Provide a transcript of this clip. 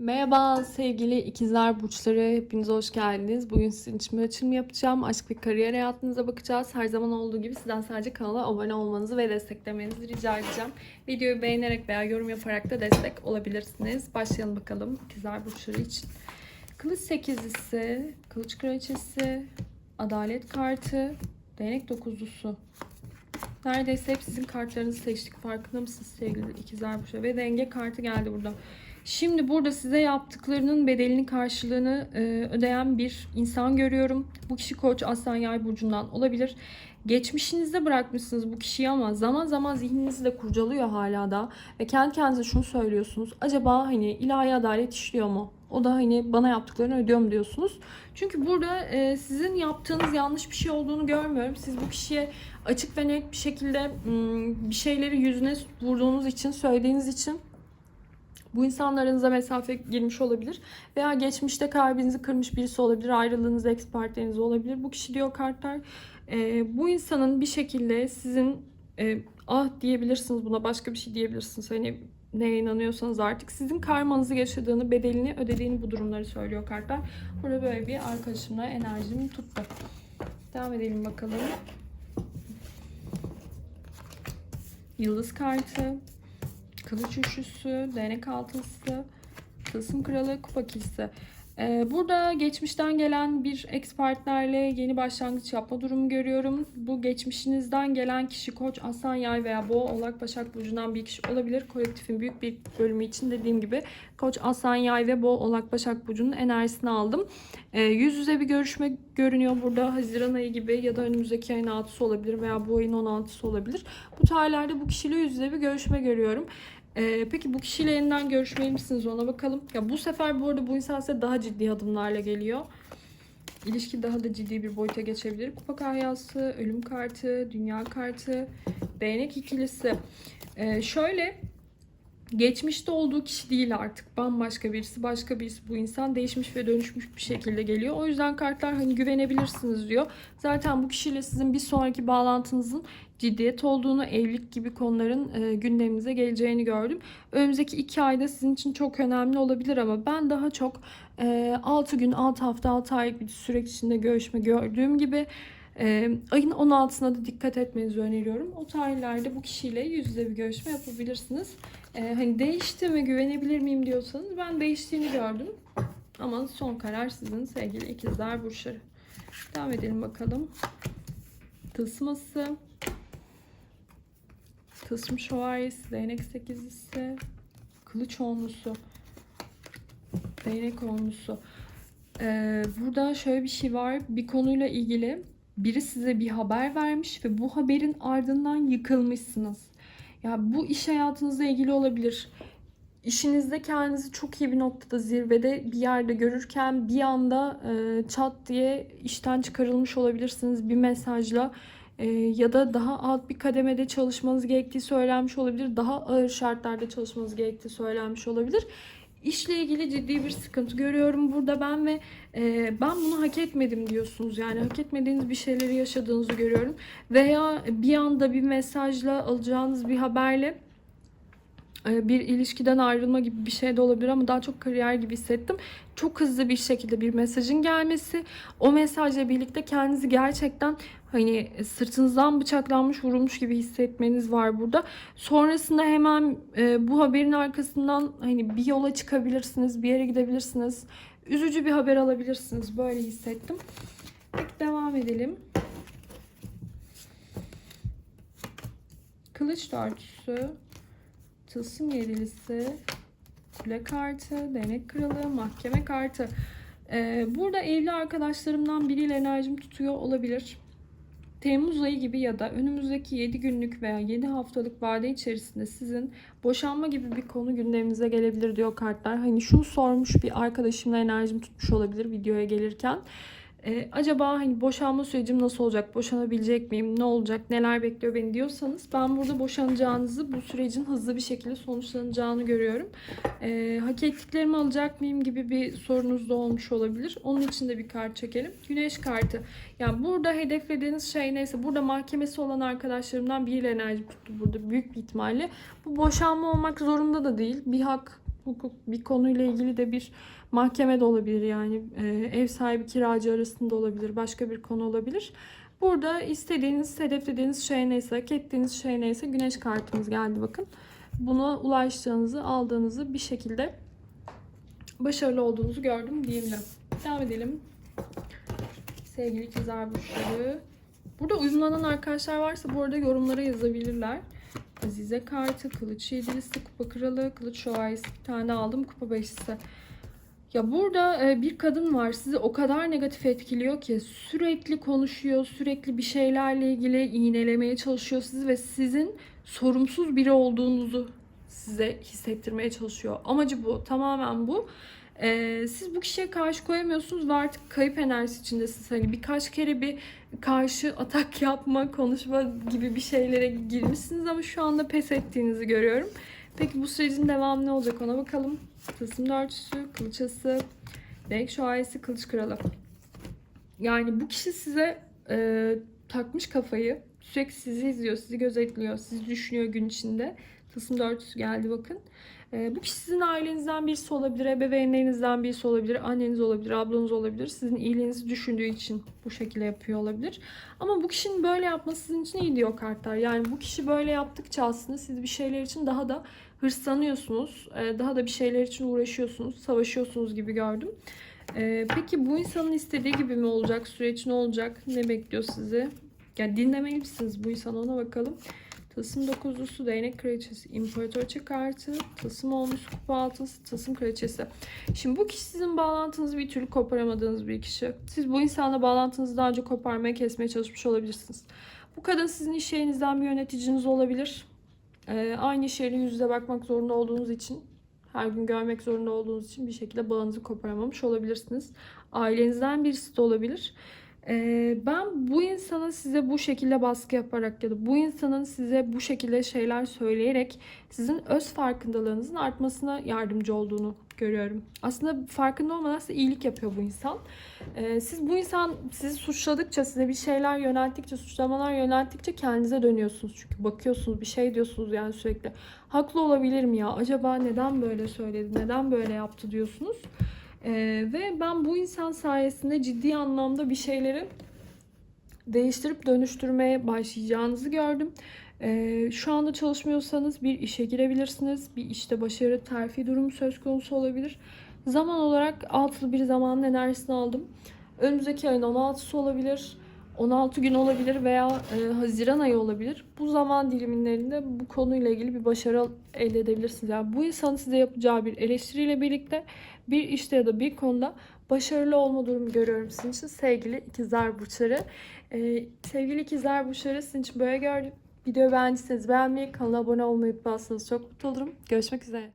Merhaba sevgili ikizler burçları hepiniz hoş geldiniz. Bugün sizin için bir açılım yapacağım. Aşk ve kariyer hayatınıza bakacağız. Her zaman olduğu gibi sizden sadece kanala abone olmanızı ve desteklemenizi rica edeceğim. Videoyu beğenerek veya yorum yaparak da destek olabilirsiniz. Başlayalım bakalım ikizler burçları için. Kılıç sekizlisi, kılıç kraliçesi, adalet kartı, değnek dokuzlusu. Neredeyse hep sizin kartlarınızı seçtik. Farkında mısınız sevgili ikizler burçları? Ve denge kartı geldi burada. Şimdi burada size yaptıklarının bedelini karşılığını e, ödeyen bir insan görüyorum. Bu kişi Koç Aslan Yay burcundan olabilir. Geçmişinizde bırakmışsınız bu kişiyi ama zaman zaman zihninizi de kurcalıyor hala da ve kendi kendinize şunu söylüyorsunuz. Acaba hani ilahi adalet işliyor mu? O da hani bana yaptıklarını ödüyor mu diyorsunuz. Çünkü burada e, sizin yaptığınız yanlış bir şey olduğunu görmüyorum. Siz bu kişiye açık ve net bir şekilde bir şeyleri yüzüne vurduğunuz için, söylediğiniz için bu insanlarınıza mesafe girmiş olabilir. Veya geçmişte kalbinizi kırmış birisi olabilir. Ayrılığınız ex partneriniz olabilir. Bu kişi diyor kartlar. e, bu insanın bir şekilde sizin e, ah diyebilirsiniz buna başka bir şey diyebilirsiniz. Hani neye inanıyorsanız artık sizin karmanızı yaşadığını, bedelini ödediğini bu durumları söylüyor kartlar. Burada böyle bir arkadaşımla enerjimi tuttu. Devam edelim bakalım. Yıldız kartı. Kılıç üçlüsü, değnek altılısı, tılsım kralı, kupa kilisi. Ee, burada geçmişten gelen bir ex partnerle yeni başlangıç yapma durumu görüyorum. Bu geçmişinizden gelen kişi Koç, Aslan, Yay veya Boğa, Oğlak, Başak Burcu'ndan bir kişi olabilir. Kolektifin büyük bir bölümü için dediğim gibi Koç, Aslan, Yay ve Boğa, Oğlak, Başak Burcu'nun enerjisini aldım. Ee, yüz yüze bir görüşme görünüyor burada. Haziran ayı gibi ya da önümüzdeki ayın 6'sı olabilir veya bu ayın 16'sı olabilir. Bu tarihlerde bu kişiyle yüz yüze bir görüşme görüyorum. Ee, peki bu kişiyle yeniden görüşmeli misiniz ona bakalım. Ya bu sefer bu arada bu insan size daha ciddi adımlarla geliyor. İlişki daha da ciddi bir boyuta geçebilir. Kupa kahyası, ölüm kartı, dünya kartı, değnek ikilisi. Ee, şöyle geçmişte olduğu kişi değil artık. Bambaşka birisi, başka birisi bu insan değişmiş ve dönüşmüş bir şekilde geliyor. O yüzden kartlar hani güvenebilirsiniz diyor. Zaten bu kişiyle sizin bir sonraki bağlantınızın ciddiyet olduğunu, evlilik gibi konuların e, gündeminize geleceğini gördüm. Önümüzdeki iki ayda sizin için çok önemli olabilir ama ben daha çok e, 6 gün, 6 hafta, 6 aylık bir süreç içinde görüşme gördüğüm gibi e, ayın 16'sına da dikkat etmenizi öneriyorum. O tarihlerde bu kişiyle yüz yüze bir görüşme yapabilirsiniz. E, hani değişti mi, güvenebilir miyim diyorsanız ben değiştiğini gördüm. Ama son karar sizin sevgili ikizler burçları. Devam edelim bakalım. Tılsması. Tılsım şövalyesi, değnek sekizlisi, kılıç onlusu, değnek onlusu. Ee, burada şöyle bir şey var. Bir konuyla ilgili biri size bir haber vermiş ve bu haberin ardından yıkılmışsınız. Ya bu iş hayatınızla ilgili olabilir. İşinizde kendinizi çok iyi bir noktada zirvede bir yerde görürken bir anda e, çat diye işten çıkarılmış olabilirsiniz bir mesajla e, ya da daha alt bir kademede çalışmanız gerektiği söylenmiş olabilir. Daha ağır şartlarda çalışmanız gerektiği söylenmiş olabilir. İşle ilgili ciddi bir sıkıntı görüyorum burada ben ve e, ben bunu hak etmedim diyorsunuz. Yani hak etmediğiniz bir şeyleri yaşadığınızı görüyorum. Veya bir anda bir mesajla alacağınız bir haberle bir ilişkiden ayrılma gibi bir şey de olabilir ama daha çok kariyer gibi hissettim. Çok hızlı bir şekilde bir mesajın gelmesi, o mesajla birlikte kendinizi gerçekten hani sırtınızdan bıçaklanmış, vurulmuş gibi hissetmeniz var burada. Sonrasında hemen e, bu haberin arkasından hani bir yola çıkabilirsiniz, bir yere gidebilirsiniz. Üzücü bir haber alabilirsiniz. Böyle hissettim. Peki devam edelim. Kılıç dörtüsü. Tılsım yedilisi, kule kartı, değnek kralı, mahkeme kartı. Ee, burada evli arkadaşlarımdan biriyle enerjim tutuyor olabilir. Temmuz ayı gibi ya da önümüzdeki 7 günlük veya 7 haftalık vade içerisinde sizin boşanma gibi bir konu gündeminize gelebilir diyor kartlar. Hani şunu sormuş bir arkadaşımla enerjim tutmuş olabilir videoya gelirken. Ee, acaba hani boşanma sürecim nasıl olacak? Boşanabilecek miyim? Ne olacak? Neler bekliyor beni diyorsanız ben burada boşanacağınızı, bu sürecin hızlı bir şekilde sonuçlanacağını görüyorum. Ee, hak ettiklerimi alacak mıyım gibi bir sorunuz da olmuş olabilir. Onun için de bir kart çekelim. Güneş kartı. Yani burada hedeflediğiniz şey neyse burada mahkemesi olan arkadaşlarımdan biriyle enerji tuttu burada büyük bir ihtimalle. Bu boşanma olmak zorunda da değil. Bir hak hukuk bir konuyla ilgili de bir mahkeme de olabilir yani e, ev sahibi kiracı arasında olabilir başka bir konu olabilir. Burada istediğiniz, hedeflediğiniz şey neyse, hak ettiğiniz şey neyse güneş kartımız geldi bakın. Buna ulaştığınızı, aldığınızı bir şekilde başarılı olduğunuzu gördüm diyebilirim. Devam edelim. Sevgili ikizler burçları. Burada uyumlanan arkadaşlar varsa bu arada yorumlara yazabilirler. Azize kartı, kılıç yedilisi, kupa kralı, kılıç şövalyesi bir tane aldım, kupa beşlisi. Ya burada e, bir kadın var sizi o kadar negatif etkiliyor ki sürekli konuşuyor, sürekli bir şeylerle ilgili iğnelemeye çalışıyor sizi ve sizin sorumsuz biri olduğunuzu size hissettirmeye çalışıyor. Amacı bu, tamamen bu. E, siz bu kişiye karşı koyamıyorsunuz ve artık kayıp enerjisi içindesiniz. Hani birkaç kere bir karşı atak yapma, konuşma gibi bir şeylere girmişsiniz ama şu anda pes ettiğinizi görüyorum. Peki bu sürecin devamı ne olacak ona bakalım. Tılsım dörtüsü, kılıçası, renk şövalyesi, kılıç kralı. Yani bu kişi size e, takmış kafayı. Sürekli sizi izliyor, sizi gözetliyor, sizi düşünüyor gün içinde. Tılsım dörtüsü geldi bakın. E, bu kişi sizin ailenizden birisi olabilir, ebeveynlerinizden birisi olabilir, anneniz olabilir, ablanız olabilir. Sizin iyiliğinizi düşündüğü için bu şekilde yapıyor olabilir. Ama bu kişinin böyle yapması sizin için iyi diyor kartlar. Yani bu kişi böyle yaptıkça aslında siz bir şeyler için daha da hırslanıyorsunuz. e, Daha da bir şeyler için uğraşıyorsunuz, savaşıyorsunuz gibi gördüm. E, Peki bu insanın istediği gibi mi olacak? Süreç ne olacak? Ne bekliyor sizi? Yani dinlemeli misiniz bu insanı ona bakalım. Tılsım dokuzlusu, değnek kraliçesi, imparatorça kartı, tılsım olmuş kupa altısı, tılsım kraliçesi. Şimdi bu kişi sizin bağlantınızı bir türlü koparamadığınız bir kişi. Siz bu insanla bağlantınızı daha önce koparmaya, kesmeye çalışmış olabilirsiniz. Bu kadın sizin iş yerinizden bir yöneticiniz olabilir. Ee, aynı iş yerine yüz yüze bakmak zorunda olduğunuz için, her gün görmek zorunda olduğunuz için bir şekilde bağınızı koparamamış olabilirsiniz. Ailenizden birisi de olabilir. Ee, ben bu insanın size bu şekilde baskı yaparak ya da bu insanın size bu şekilde şeyler söyleyerek sizin öz farkındalığınızın artmasına yardımcı olduğunu görüyorum. Aslında farkında olmadan size iyilik yapıyor bu insan. Ee, siz bu insan sizi suçladıkça, size bir şeyler yönelttikçe, suçlamalar yönelttikçe kendinize dönüyorsunuz. Çünkü bakıyorsunuz bir şey diyorsunuz yani sürekli. Haklı olabilir mi ya? Acaba neden böyle söyledi? Neden böyle yaptı diyorsunuz. Ee, ve ben bu insan sayesinde ciddi anlamda bir şeyleri değiştirip dönüştürmeye başlayacağınızı gördüm. Ee, şu anda çalışmıyorsanız bir işe girebilirsiniz. Bir işte başarı, terfi durumu söz konusu olabilir. Zaman olarak altılı bir zamanın enerjisini aldım. Önümüzdeki ayın 16'sı olabilir. 16 gün olabilir veya e, Haziran ayı olabilir. Bu zaman dilimlerinde bu konuyla ilgili bir başarı elde edebilirsiniz. Yani bu insanın size yapacağı bir eleştiriyle birlikte bir işte ya da bir konuda başarılı olma durumu görüyorum sizin için sevgili ikizler burçları. Ee, sevgili ikizler burçları sizin için böyle gördüm. Videoyu beğendiyseniz beğenmeyi, kanala abone olmayı unutmazsanız çok mutlu olurum. Görüşmek üzere.